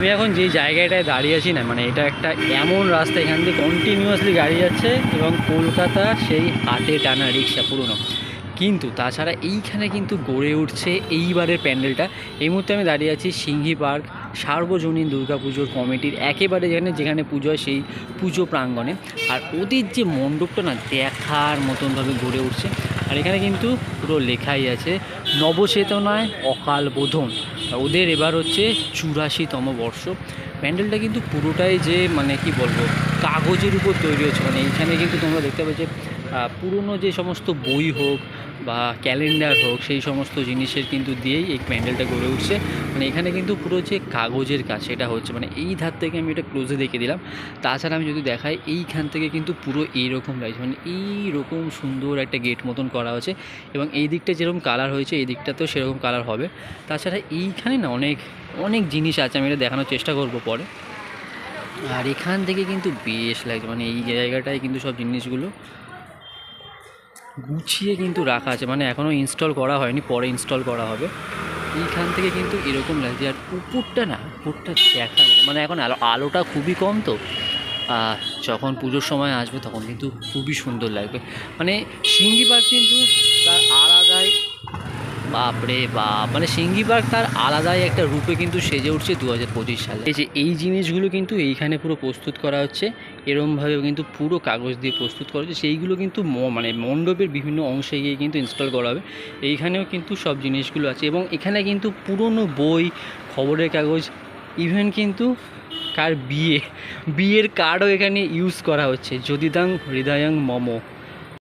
আমি এখন যে জায়গাটায় দাঁড়িয়ে আছি না মানে এটা একটা এমন রাস্তা, এখান দিয়ে কন্টিনিউয়াসলি গাড়ি যাচ্ছে এবং কলকাতা সেই হাতে টানা রিক্সা পুরনো। কিন্তু তাছাড়া এইখানে কিন্তু গড়ে উঠছে এইবারের প্যান্ডেলটা। এই মুহূর্তে আমি দাঁড়িয়ে আছি সিংহি পার্ক, সার্বজনীন দুর্গাপুজোর কমিটির একেবারে যেখানে যেখানে পুজো হয় সেই পুজো প্রাঙ্গণে। আর ওদের যে মণ্ডপটা না, দেখার মতনভাবে গড়ে উঠছে। আর এখানে কিন্তু পুরো লেখাই আছে, নবচেতনায় অকাল বোধন। ওদের এবার হচ্ছে চুরাশিতম বর্ষ। প্যান্ডেলটা কিন্তু পুরোটাই যে মানে কি বলব, কাগজের উপর তৈরি হচ্ছে। মানে এইখানে কিন্তু তোমরা দেখতে পাবে যে পুরনো যে সমস্ত বই হোক বা ক্যালেন্ডার হোক, সেই সমস্ত জিনিসের কিন্তু দিয়েই এই প্যান্ডেলটা গড়ে উঠছে। মানে এখানে কিন্তু পুরো যে কাগজের কাজ, সেটা হচ্ছে মানে এই ধার থেকে আমি এটা ক্লোজে দেখে দিলাম। তাছাড়া আমি যদি দেখাই, এইখান থেকে কিন্তু পুরো এইরকম লাগছে মানে এইরকম সুন্দর একটা গেট মতন করা হয়েছে এবং এই দিকটা যেরকম কালার হয়েছে, এই দিকটাতেও সেরকম কালার হবে। তাছাড়া এইখানে না অনেক অনেক জিনিস আছে, আমি এটা দেখানোর চেষ্টা করব পরে। আর এখান থেকে কিন্তু বেশ লাগছে মানে এই জায়গাটায় কিন্তু সব জিনিসগুলো গুছিয়ে কিন্তু রাখা আছে। মানে এখনও ইনস্টল করা হয়নি, পরে ইনস্টল করা হবে। এইখান থেকে কিন্তু এরকম লাগছে আর উপরটা না উপরটা দেখার মতো। মানে এখন আলো, আলোটা খুবই কম তো। যখন পুজোর সময় আসবে তখন কিন্তু খুবই সুন্দর লাগবে। মানে সিঙ্গি পার্ক কিন্তু তার আলাদাই, বাপরে বাপ! মানে সিঙ্গি পার্ক তার আলাদাই একটা রূপে কিন্তু সেজে উঠছে দু হাজার পঁচিশ সালে। এই যে, এই জিনিসগুলো কিন্তু এইখানে পুরো প্রস্তুত করা হচ্ছে। এরমভাবে কিন্তু পুরো কাগজ দিয়ে প্রস্তুত করা হয়েছে। সেইগুলো কিন্তু মানে মণ্ডপের বিভিন্ন অংশে গিয়ে কিন্তু ইনস্টল করা হবে। এইখানেও কিন্তু সব জিনিসগুলো আছে এবং এখানে কিন্তু পুরনো বই, খবরের কাগজ ইভেন কিন্তু কার বিয়ে, বিয়ের কার্ডও এখানে ইউজ করা হচ্ছে। যদিদাং হৃদয়ং মম।